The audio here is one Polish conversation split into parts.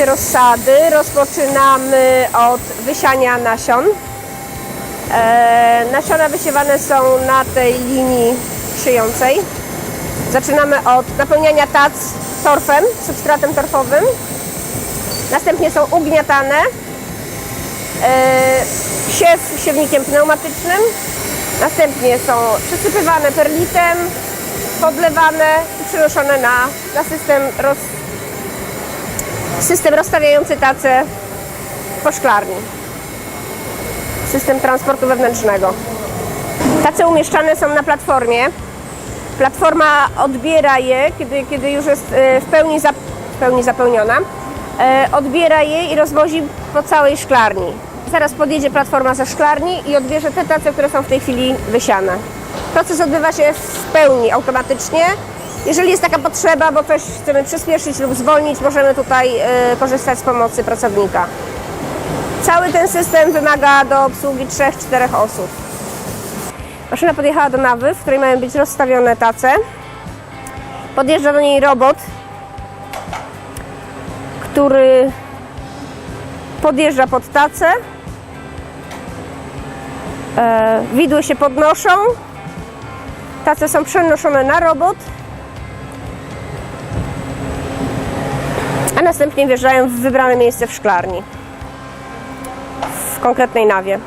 produkcję rozsady rozpoczynamy od wysiania nasion. E, nasiona wysiewane są na tej linii szyjącej. Zaczynamy od napełniania tac torfem, substratem torfowym. Następnie są ugniatane. E, siew siewnikiem pneumatycznym. Następnie są przesypywane perlitem, podlewane i przenoszone na, na system, roz, system rozstawiający tace po szklarni. System transportu wewnętrznego. Tace umieszczane są na platformie. Platforma odbiera je, kiedy, kiedy już jest e, w pełni, zap, w pełni zapełniona. E, Odbiera je i rozwozi po całej szklarni. Zaraz podjedzie platforma ze szklarni i odbierze te tace, które są w tej chwili wysiane. Proces odbywa się w pełni automatycznie. Jeżeli jest taka potrzeba, bo coś chcemy przyspieszyć lub zwolnić, możemy tutaj e, korzystać z pomocy pracownika. Cały ten system wymaga do obsługi 3-4 osób. Maszyna podjechała do nawy, w której mają być rozstawione tace. Podjeżdża do niej robot, który podjeżdża pod tacę. E, widły się podnoszą. Tace są przenoszone na robot. A następnie wjeżdżają w wybrane miejsce w szklarni. W konkretnej nawie.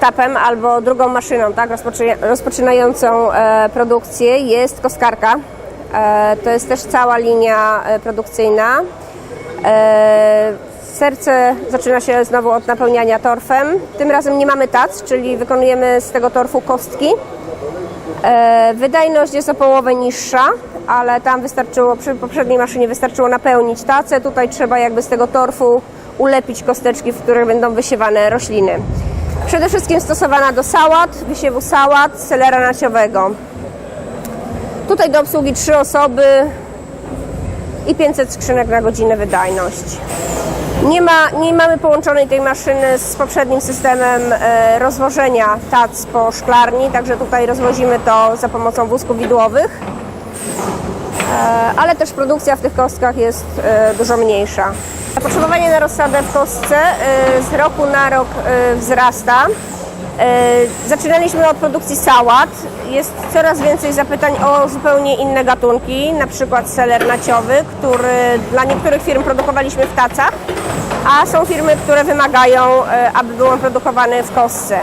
Etapem albo drugą maszyną, tak, rozpoczy- rozpoczynającą e, produkcję jest kostkarka. E, to jest też cała linia e, produkcyjna. E, serce zaczyna się znowu od napełniania torfem. Tym razem nie mamy tac, czyli wykonujemy z tego torfu kostki. Wydajność jest o połowę niższa, ale tam wystarczyło, przy poprzedniej maszynie wystarczyło napełnić tacę. Tutaj trzeba jakby z tego torfu ulepić kosteczki, w których będą wysiewane rośliny. Przede wszystkim stosowana do sałat, wysiewu sałat, selera naciowego. Tutaj do obsługi 3 osoby i 500 skrzynek na godzinę wydajność. Nie, ma, nie mamy połączonej tej maszyny z poprzednim systemem e, rozwożenia tac po szklarni, także tutaj rozwozimy to za pomocą wózków widłowych. E, ale też produkcja w tych kostkach jest e, dużo mniejsza. Zapotrzebowanie na rozsadę w kostce z roku na rok wzrasta. E, Zaczynaliśmy od produkcji sałat. Jest coraz więcej zapytań o zupełnie inne gatunki, na przykład seler naciowy, który dla niektórych firm produkowaliśmy w tacach, a są firmy, które wymagają, e, aby był on produkowany w kostce.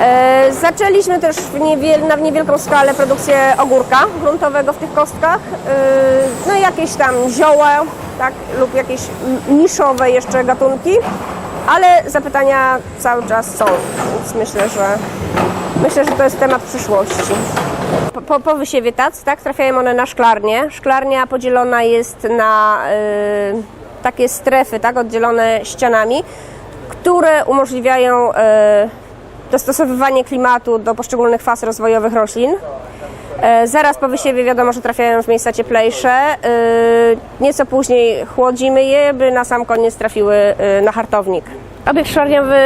E, Zaczęliśmy też w niewiel, na niewielką skalę produkcję ogórka gruntowego w tych kostkach. No i jakieś tam zioła, tak, lub jakieś niszowe jeszcze gatunki, ale zapytania cały czas są, więc myślę, że myślę, że to jest temat przyszłości. Po, po, po wysiewie tac, tak, trafiają one na szklarnię. Szklarnia podzielona jest na y, takie strefy, tak, oddzielone ścianami, które umożliwiają y, dostosowywanie klimatu do poszczególnych faz rozwojowych roślin. E, Zaraz po wysiewie wiadomo, że trafiają w miejsca cieplejsze. E, Nieco później chłodzimy je, by na sam koniec trafiły e, na hartownik. Obiekt szklarniowy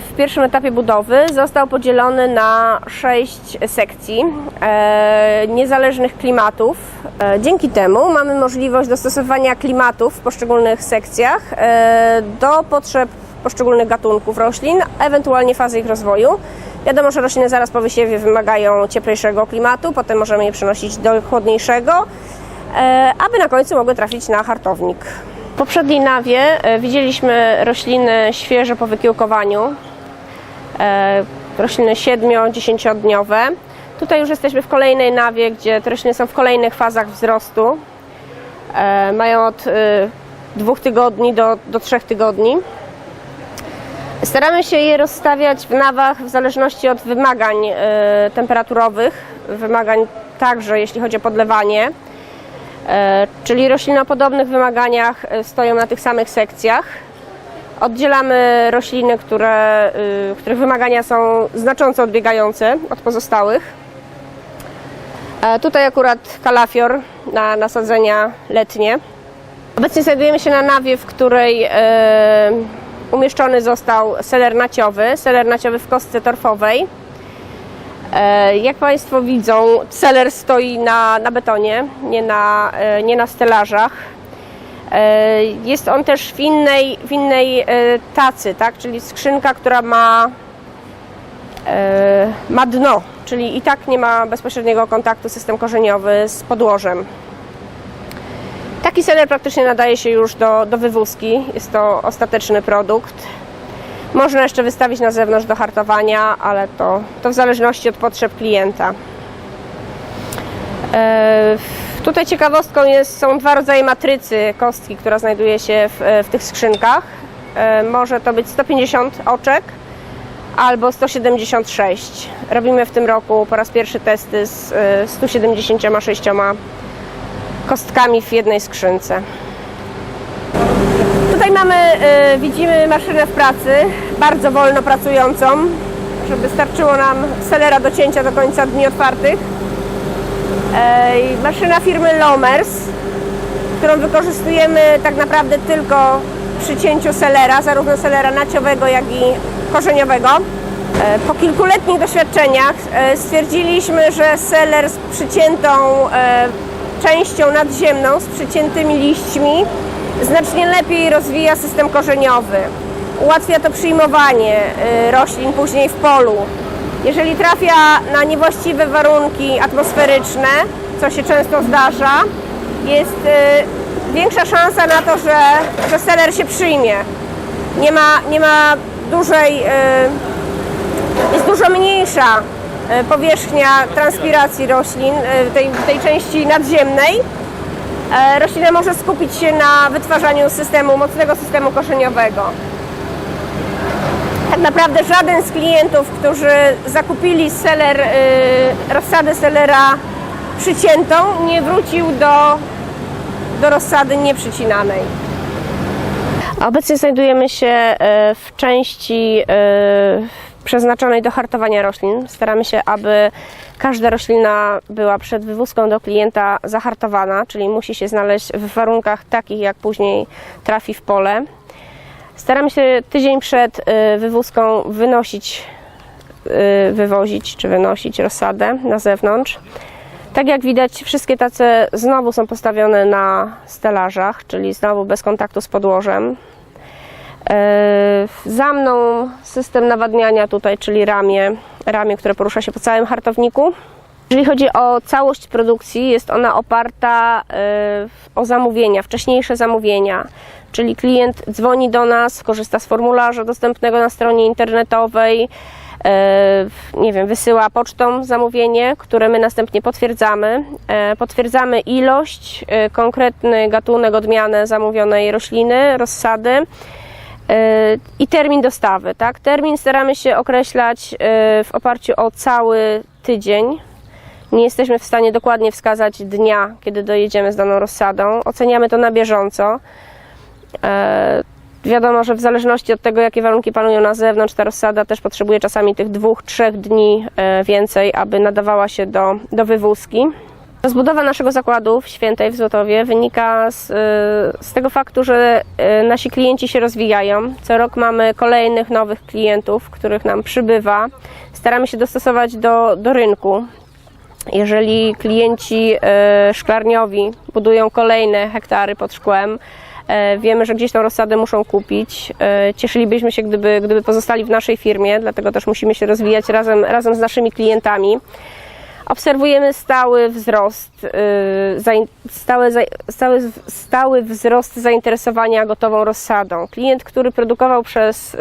w pierwszym etapie budowy został podzielony na sześć sekcji niezależnych klimatów. Dzięki temu mamy możliwość dostosowania klimatów w poszczególnych sekcjach do potrzeb poszczególnych gatunków roślin, ewentualnie fazy ich rozwoju. Wiadomo, że rośliny zaraz po wysiewie wymagają cieplejszego klimatu, potem możemy je przenosić do chłodniejszego, e, aby na końcu mogły trafić na hartownik. W poprzedniej nawie e, widzieliśmy rośliny świeże po wykiełkowaniu, e, rośliny 7-10 dniowe. Tutaj już jesteśmy w kolejnej nawie, gdzie te rośliny są w kolejnych fazach wzrostu. Mają od dwóch tygodni do, do trzech tygodni. Staramy się je rozstawiać w nawach w zależności od wymagań e, temperaturowych, wymagań także jeśli chodzi o podlewanie. E, czyli rośliny o podobnych wymaganiach e, stoją na tych samych sekcjach. Oddzielamy rośliny, które, których wymagania są znacząco odbiegające od pozostałych. Tutaj akurat kalafior na nasadzenia letnie. Obecnie znajdujemy się na nawie, w której umieszczony został seler naciowy, seler naciowy w kostce torfowej. E, jak Państwo widzą, seler stoi na, na betonie, nie na, e, nie na stelażach. E, Jest on też w innej, w innej tacy, tak? czyli skrzynka, która ma, ma dno, czyli i tak nie ma bezpośredniego kontaktu system korzeniowy z podłożem. Taki seler praktycznie nadaje się już do, do wywózki. Jest to ostateczny produkt. Można jeszcze wystawić na zewnątrz do hartowania, ale to, to w zależności od potrzeb klienta. E, Tutaj ciekawostką jest, są dwa rodzaje matrycy kostki, która znajduje się w, w tych skrzynkach. E, Może to być 150 oczek albo 176. Robimy w tym roku po raz pierwszy testy z e, 176 kostkami w jednej skrzynce. Tutaj mamy, e, widzimy maszynę w pracy, bardzo wolno pracującą, żeby starczyło nam selera do cięcia do końca dni otwartych. I Maszyna firmy Lomers, którą wykorzystujemy tak naprawdę tylko przy cięciu selera, zarówno selera naciowego, jak i korzeniowego. E, Po kilkuletnich doświadczeniach e, stwierdziliśmy, że seler z przyciętą częścią nadziemną, z przyciętymi liśćmi, znacznie lepiej rozwija system korzeniowy. Ułatwia to przyjmowanie e, roślin później w polu. Jeżeli trafia na niewłaściwe warunki atmosferyczne, co się często zdarza, jest e, większa szansa na to, że, że się przyjmie. Nie ma, nie ma dużej, e, jest dużo mniejsza powierzchnia transpiracji roślin e, tej, tej części nadziemnej. E, Roślina może skupić się na wytwarzaniu systemu, mocnego systemu korzeniowego. Tak naprawdę żaden z klientów, którzy zakupili seler, rozsadę selera przyciętą, nie wrócił do, do rozsady nieprzycinanej. Obecnie znajdujemy się e, w części e, przeznaczonej do hartowania roślin. Staramy się, aby każda roślina była przed wywózką do klienta zahartowana, czyli musi się znaleźć w warunkach takich, jak później trafi w pole. Staramy się tydzień przed y, wywózką wynosić, y, wywozić czy wynosić rozsadę na zewnątrz. Tak jak widać, wszystkie tace znowu są postawione na stelażach, czyli znowu bez kontaktu z podłożem. E, Za mną system nawadniania tutaj, czyli ramię, ramię, które porusza się po całym hartowniku. Jeżeli chodzi o całość produkcji, jest ona oparta e, o zamówienia, wcześniejsze zamówienia. Czyli klient dzwoni do nas, korzysta z formularza dostępnego na stronie internetowej, e, nie wiem, wysyła pocztą zamówienie, które my następnie potwierdzamy. Potwierdzamy ilość, konkretny gatunek, odmianę zamówionej rośliny, rozsady i termin dostawy. Tak? Termin staramy się określać e, w oparciu o cały tydzień. Nie jesteśmy w stanie dokładnie wskazać dnia, kiedy dojedziemy z daną rozsadą. Oceniamy to na bieżąco. E, Wiadomo, że w zależności od tego, jakie warunki panują na zewnątrz, ta rozsada też potrzebuje czasami tych dwóch, trzech dni e, więcej, aby nadawała się do, do wywózki. Rozbudowa naszego zakładu w Świętej w Złotowie wynika z, e, z tego faktu, że e, nasi klienci się rozwijają. Co rok mamy kolejnych nowych klientów, których nam przybywa. Staramy się dostosować do, do rynku. Jeżeli klienci e, szklarniowi budują kolejne hektary pod szkłem, wiemy, że gdzieś tą rozsadę muszą kupić. Cieszylibyśmy się, gdyby, gdyby pozostali w naszej firmie, dlatego też musimy się rozwijać razem, razem z naszymi klientami. Obserwujemy stały wzrost, y, stały, stały, stały wzrost zainteresowania gotową rozsadą. Klient, który produkował przez y,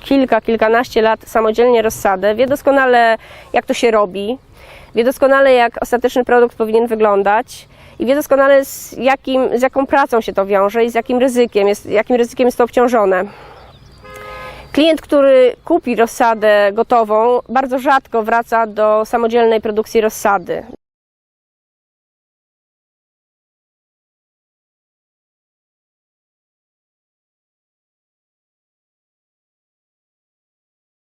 kilka, kilkanaście lat samodzielnie rozsadę, wie doskonale, jak to się robi, wie doskonale, jak ostateczny produkt powinien wyglądać i wie doskonale, z, jakim, z jaką pracą się to wiąże i z jakim ryzykiem jest, jakim ryzykiem jest to obciążone. Klient, który kupi rozsadę gotową, bardzo rzadko wraca do samodzielnej produkcji rozsady.